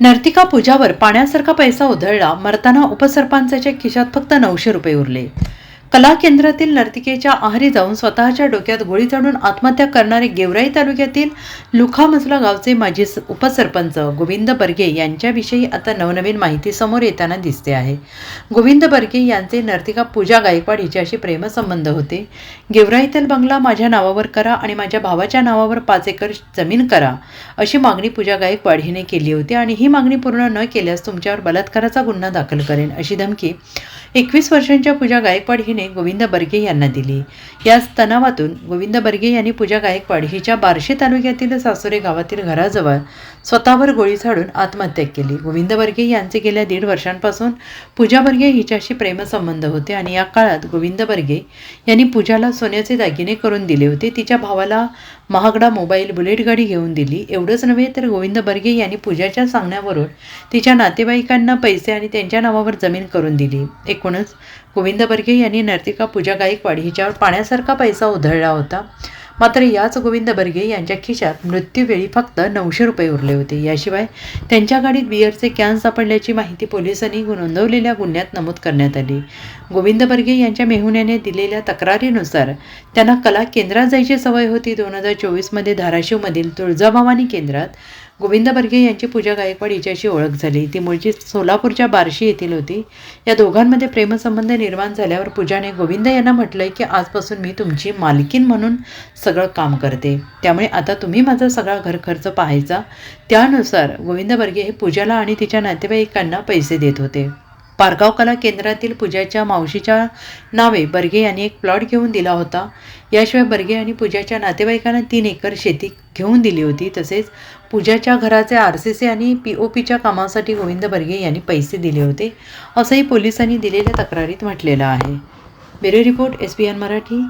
नर्तिका पूजावर पाण्यासारखा पैसा उधळला मरताना उपसरपंचाच्या खिशात फक्त नऊशे रुपये उरले. कला केंद्रातील नर्तिकेच्या आहारी जाऊन स्वतःच्या डोक्यात गोळी चढून आत्महत्या करणारे गेवराई तालुक्यातील लुखामजला गावचे माजी स- उपसरपंच गोविंद बर्गे यांच्याविषयी आता नवनवीन माहिती समोर येताना दिसते आहे. गोविंद बर्गे यांचे नर्तिका पूजा गायकवाड हिच्याशी प्रेमसंबंध होते. गेवराईतील बंगला माझ्या नावावर करा आणि माझ्या भावाच्या नावावर पाच एकर जमीन करा अशी मागणी पूजा गायकवाड हिने केली होती आणि ही मागणी पूर्ण न केल्यास तुमच्यावर बलात्काराचा गुन्हा दाखल करेन अशी धमकी एकवीस वर्षांच्या पूजा गायकवाड हिने गोविंद बर्गे यांना दिली. याच तणावातून गोविंद बर्गे यांनी पूजा गायकवाड हिच्या बार्शी तालुक्यातील सासुरे गावातील घराजवळ स्वतःवर गोळी झाडून आत्महत्या केली. गोविंद बर्गे यांचे गेल्या दीड वर्षांपासून पूजा बर्गे हिच्याशी प्रेमसंबंध होते आणि या काळात गोविंद बर्गे यांनी पूजाला सोन्याचे दागिने करून दिले होते. तिच्या भावाला महागडा मोबाईल बुलेट गाडी घेऊन दिली. एवढंच नव्हे तर गोविंद बर्गे यांनी पूजाच्या सांगण्यावरून तिच्या नातेवाईकांना पैसे आणि त्यांच्या नावावर जमीन करून दिली. एकूणच. गोविंद बर्गे यांनी नर्तिका पूजा गायकवाड हिच्यावर पाण्यासारखा पैसा उधळला होता. मात्र याच गोविंद बर्गे यांच्या खिशात मृत्यूवेळी फक्त नऊशे रुपये उरले होते. याशिवाय त्यांच्या गाडीत बिअरचे कॅन सापडल्याची माहिती पोलिसांनी नोंदवलेल्या गुन्ह्यात नमूद करण्यात आली. गोविंद बर्गे यांच्या मेहुण्याने दिलेल्या तक्रारीनुसार त्यांना कला केंद्रात जायची सवय होती. दोन हजार चोवीसमध्ये धाराशिवमधील तुळजाभवानी केंद्रात गोविंद बर्गे यांची पूजा गायकवाड हिच्याशी ओळख झाली. ती मूळची सोलापूरच्या बार्शी येथील होती. या दोघांमध्ये प्रेमसंबंध निर्माण झाल्यावर पूजाने गोविंद यांना म्हटलंय की आजपासून मी तुमची मालकीन म्हणून सगळं काम करते. त्यामुळे आता तुम्ही माझा सगळा घरखर्च पाहायचा. त्यानुसार गोविंद बर्गे हे पूजाला आणि तिच्या नातेवाईकांना पैसे देत होते. पारगाव कला केंद्रातील पूजाच्या मावशीच्या नावे बर्गे यांनी एक प्लॉट घेऊन दिला होता. याशिवाय बर्गे आणि पूजाच्या नातेवाईकांना तीन एकर शेती घेऊन दिली होती. तसेच पूजाच्या घराचे आर सी सी आणि पी ओ पीच्या कामासाठी गोविंद बर्गे यांनी पैसे दिले होते. असंही पोलिसांनी दिलेल्या तक्रारीत म्हटलेलं आहे. Bureau report S B N Marathi.